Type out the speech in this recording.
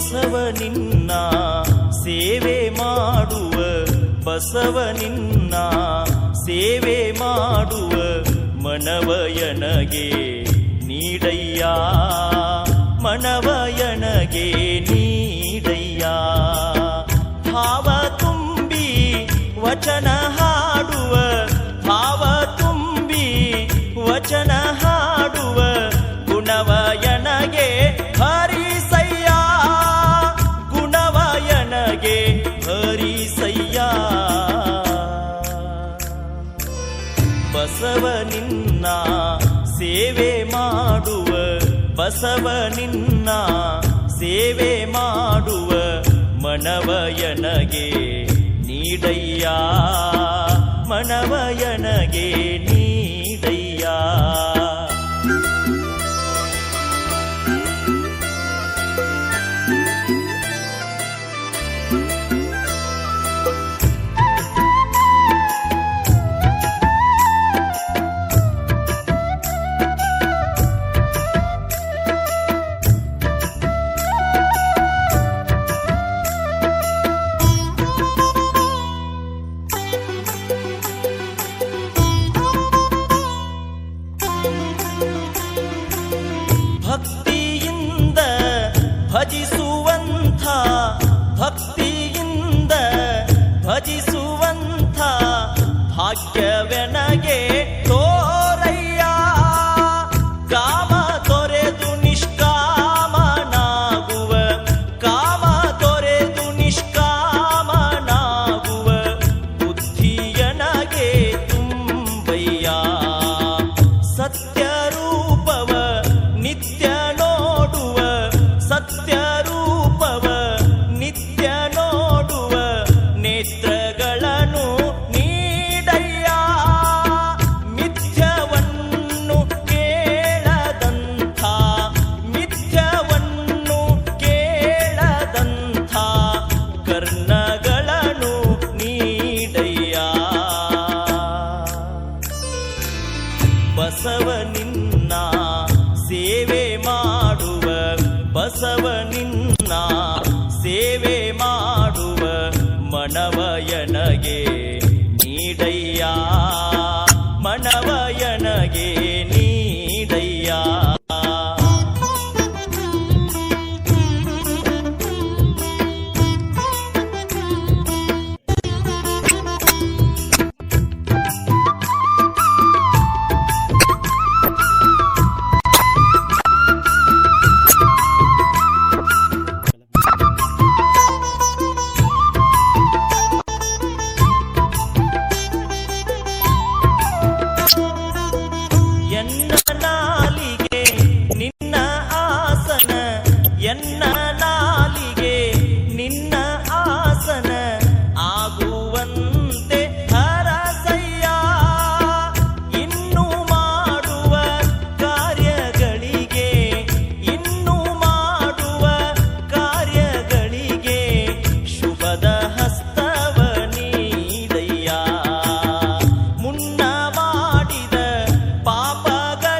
ಬಸವನಿನ್ನ ಸೇವೆ ಮಾಡುವ ಬಸವನಿನ್ನ ಸೇವೆ ಮಾಡುವ ಮನವಯನಗೆ ನೀಡಯ್ಯ. ಮನವಯನಗೆ ನೀಡಯ್ಯ. ಭಾವ ತುಂಬಿ ವಚನ ಬಸವನಿನ್ನ ಸೇವೆ ಮಾಡುವ ಬಸವನಿನ್ನ ಸೇವೆ ಮಾಡುವ ಮನವಯನಗೆ ನೀಡಯ್ಯ ಮನವಯನಗೆ ಭಕ್ತಿಯಿಂದ ಭಜಿಸುವಂಥ ಭಕ್ತಿಯಿಂದ ಭಜಿಸುವಂಥ ಭಾಗ್ಯ ಬಸವ ನಿನ್ನ ಸೇವೆ ಮಾಡುವ ಬಸವ ನಿನ್ನ ಸೇವೆ என்ன